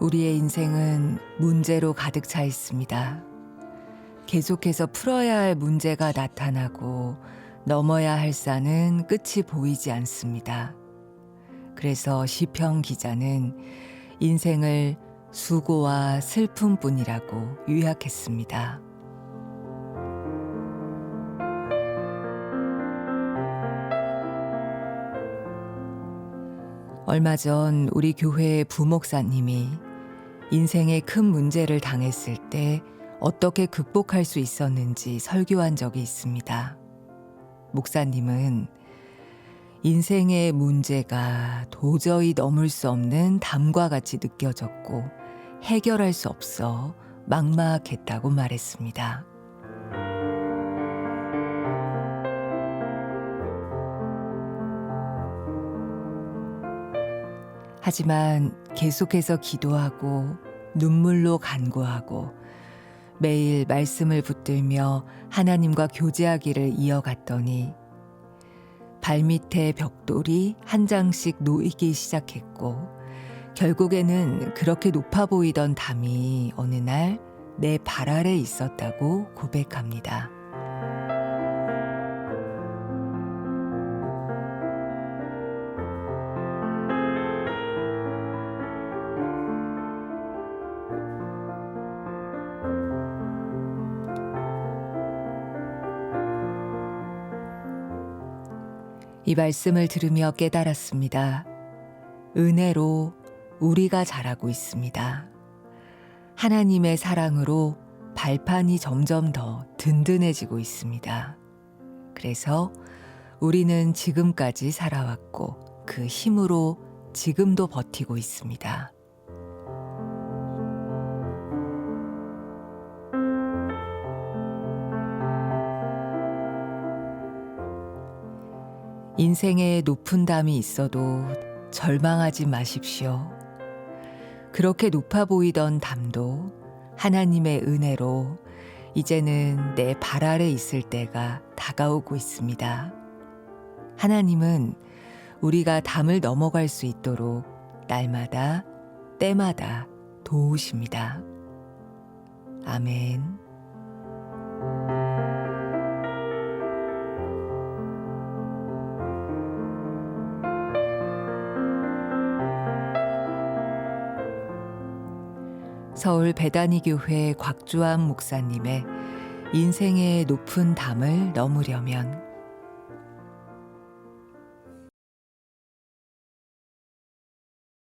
우리의 인생은 문제로 가득 차 있습니다. 계속해서 풀어야 할 문제가 나타나고 넘어야 할 산은 끝이 보이지 않습니다. 그래서 시편 기자는 인생을 수고와 슬픔뿐이라고 요약했습니다. 얼마 전 우리 교회의 부목사님이 인생의 큰 문제를 당했을 때 어떻게 극복할 수 있었는지 설교한 적이 있습니다. 목사님은 인생의 문제가 도저히 넘을 수 없는 담과 같이 느껴졌고 해결할 수 없어 막막했다고 말했습니다. 하지만 계속해서 기도하고 눈물로 간구하고 매일 말씀을 붙들며 하나님과 교제하기를 이어갔더니 발밑에 벽돌이 한 장씩 놓이기 시작했고 결국에는 그렇게 높아 보이던 담이 어느 날 내 발 아래 있었다고 고백합니다. 이 말씀을 들으며 깨달았습니다. 은혜로 우리가 자라고 있습니다. 하나님의 사랑으로 발판이 점점 더 든든해지고 있습니다. 그래서 우리는 지금까지 살아왔고 그 힘으로 지금도 버티고 있습니다. 인생에 높은 담이 있어도 절망하지 마십시오. 그렇게 높아 보이던 담도 하나님의 은혜로 이제는 내 발 아래 있을 때가 다가오고 있습니다. 하나님은 우리가 담을 넘어갈 수 있도록 날마다 때마다 도우십니다. 아멘. 서울 배단이 교회 곽주암 목사님의 인생의 높은 담을 넘으려면